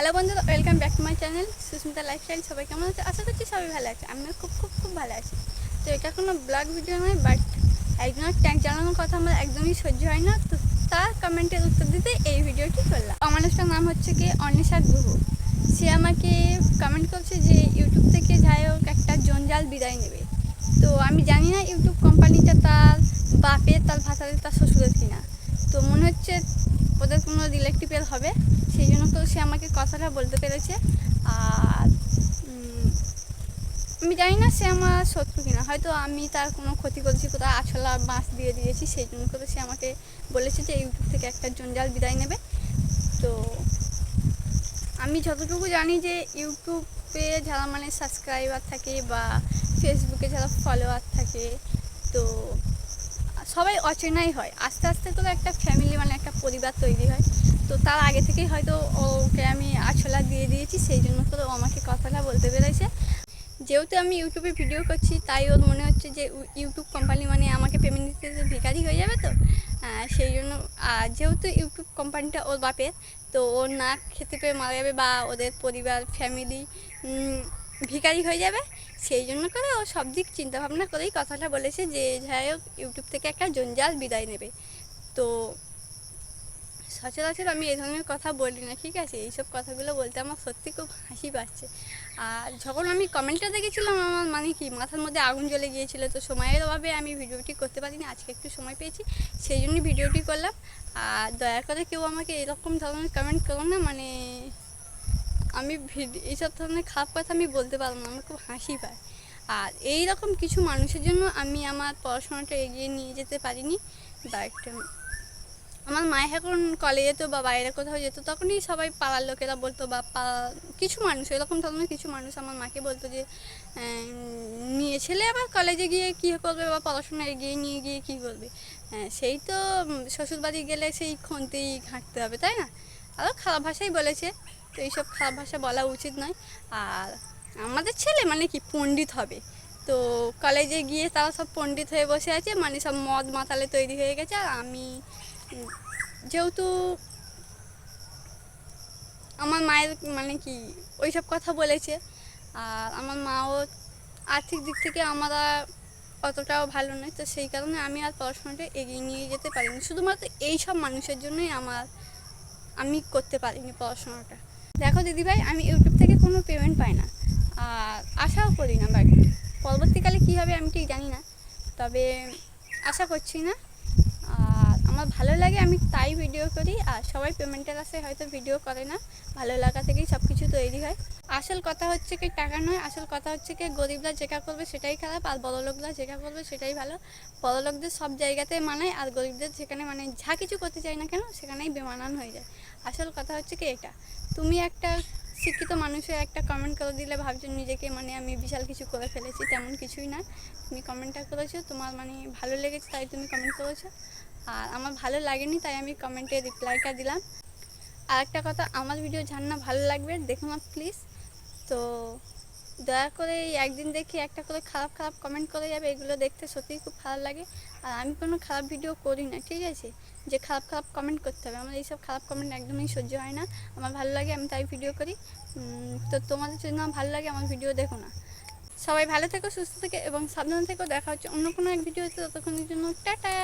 Hello বন্ধুরা, welcome back to my channel Susmita lifestyle. সবাই কেমন আছে? আশা করছি সবাই ভালো আছে। আমিও খুব খুব খুব ভালো আছি। তো এটা কোনো ব্লগ ভিডিও নয় বাট একজনের ট্যাঙ্ক জানানোর কথা আমার একদমই সহ্য হয় না। তো তার কমেন্টের উত্তর দিতে এই ভিডিওটি করলাম। মানুষটার নাম হচ্ছে কি? অনিশা গুহ। সে আমাকে কমেন্ট করছে যে ইউটিউব থেকে যাই হোক, একটা জঞ্জাল বিদায় নেবে। তো আমি জানি না ইউটিউব কোম্পানিটা তার বাপের, তার ভাতারের তার শ্বশুরের কিনা। তো মনে হচ্ছে ওদের কোনো রিলেটিভের হবে, সেই জন্য তো সে আমাকে কথাটা বলতে পেরেছে। আর আমি জানি না সে আমার শত্রু কিনা, হয়তো আমি তার কোনো ক্ষতি করেছি, কোথাও আছলা বাঁশ দিয়ে দিয়েছি, সেই জন্য করে সে আমাকে বলেছে যে ইউটিউব থেকে একটা জঞ্জাল বিদায় নেবে। তো, আমি যতটুকু জানি যে ইউটিউবে যারা মানে সাবস্ক্রাইবার থাকে বা ফেসবুকে যারা ফলোয়ার থাকে, তো সবাই অচেনাই হয়। আস্তে আস্তে তো একটা ফ্যামিলি মানে একটা পরিবার তৈরি হয়। তো তার আগে থেকেই হয়তো ওকে আমি আছলা দিয়ে দিয়েছি, সেই জন্য তো ও আমাকে কথাটা বলতে পেরেছে। যেহেতু আমি ইউটিউবে ভিডিও করছি, তাই ওর মনে হচ্ছে যে ইউটিউব কোম্পানি মানে আমাকে পেমেন্ট দিতে তো ভিখারি হয়ে যাবে তো? সেই জন্য, আর যেহেতু ইউটিউব কোম্পানিটা ওর বাপের, তো ওর না খেতে পেয়ে মারা যাবে বা ওদের পরিবার ফ্যামিলি ভিখারি হয়ে যাবে। সেই জন্য করে ও সব দিক চিন্তা ভাবনা করেই কথাটা বলেছে যে, যাই হোক ইউটিউব থেকে একটা জঞ্জাল বিদায় নেবে। তো সচরাচর আমি এই ধরনের কথা বলি না, ঠিক আছে? এইসব কথাগুলো বলতে আমার সত্যি খুব হাসি পাচ্ছে। আর যখন আমি কমেন্টটা দেখেছিলাম, আমার মানে কি, মাথার মধ্যে আগুন জ্বলে গিয়েছিল। তো সময়ের অভাবে আমি ভিডিওটি করতে পারিনি, আজকে একটু সময় পেয়েছি, সেই জন্যই ভিডিওটি করলাম। আর দয়া করে কেউ আমাকে এরকম ধরনের কমেন্ট করো না মানে আমি এইসব ধরনের খারাপ কথা আমি বলতে পারব না, আমার খুব হাসি পায়। আর এই রকম কিছু মানুষের জন্য আমি আমার পড়াশোনাটা এগিয়ে নিয়ে যেতে পারিনি বাট আমার মায়ে এখন কলেজে যেত বা বাইরে কোথাও যেত, তখনই সবাই পাড়ার লোকেরা বলতো বা কিছু মানুষ, এরকম ধরনের কিছু মানুষ আমার মাকে বলতো যে নিয়ে ছেলে আবার কলেজে গিয়ে কী করবে বা পড়াশোনা এগিয়ে নিয়ে গিয়ে কী করবে? হ্যাঁ সেই তো শ্বশুরবাড়ি গেলে সেই খন্তেই ঘাঁটতে হবে, তাই না? আরও খারাপ ভাষাই বলেছে। তো এইসব খারাপ ভাষা বলা উচিত নয়। আর আমাদের ছেলে মানে কি, পণ্ডিত হবে। তো কলেজে গিয়ে তারা সব পণ্ডিত হয়ে বসে আছে মানে সব মদ মাতালে তৈরি হয়ে গেছে। আর আমি যেহেতু আমার মায়ের মানে কি, ওইসব কথা বলেছে। আর আমার মাও আর্থিক দিক থেকে আমরা অতটাও ভালো নয়। তো সেই কারণে আমি আর পড়াশোনাটা এগিয়ে নিয়ে যেতে পারিনি। শুধুমাত্র এই সব মানুষের জন্যই আমার আমি করতে পারিনি পড়াশোনাটা। দেখো দিদিভাই, আমি ইউটিউব থেকে কোনো পেমেন্ট পাই না। আর আশাও করি না বাট পরবর্তীকালে কী হবে আমি ঠিক জানি না। তবে আশা করছি না। আর আমার ভালো লাগে, আমি ভিডিও করি আর সবাই পেমেন্টের আশায় হয়তো ভিডিও করে না। ভালো লাগা থেকেই সব কিছু তৈরি হয়। আসল কথা হচ্ছে কি, টাকা নয়, আসল কথা হচ্ছে কি, গরিবরা যেটা করবে সেটাই খারাপ আর বড় লোকরা যেটা করবে সেটাই ভালো। বড় লোকদের সব জায়গাতে মানায় আর গরিবদের যেখানে মানে যা কিছু করতে চাই না কেন সেখানেই বেমানান হয়ে যায়। আসল কথা হচ্ছে কি এটা। তুমি একটা শিক্ষিত মানুষের একটা কমেন্ট করে দিলে ভাবছ নিজেকে মানে আমি বিশাল কিছু করে ফেলেছি, তেমন কিছুই না। তুমি কমেন্টটা করেছ, তোমার মানে ভালো লেগেছে তাই তুমি কমেন্ট করেছ। আর আমার ভালো লাগেনি, তাই আমি কমেন্টে রিপ্লাইটা দিলাম। আর একটা কথা, আমার ভিডিও যার না ভালো লাগবে? দেখো না প্লিজ তো দয়া করে একদিন দেখি একটা করে খারাপ খারাপ কমেন্ট করে যাবে, এগুলো দেখতে সত্যিই খুব ভালো লাগে। আর আমি কোনো খারাপ ভিডিও করি না, ঠিক আছে? যে খারাপ খারাপ কমেন্ট করতে হবে। আমার এইসব খারাপ কমেন্ট একদমই সহ্য হয় না। আমার ভালো লাগে, আমি তাই ভিডিও করি। তো তোমাদের জন্য ভালো লাগে, আমার ভিডিও দেখো না। সবাই ভালো থেকো, সুস্থ থেকে, এবং সাবধান থেকো। দেখা হচ্ছে অন্য কোনো এক ভিডিওতে ততক্ষণের জন্য, টাটা!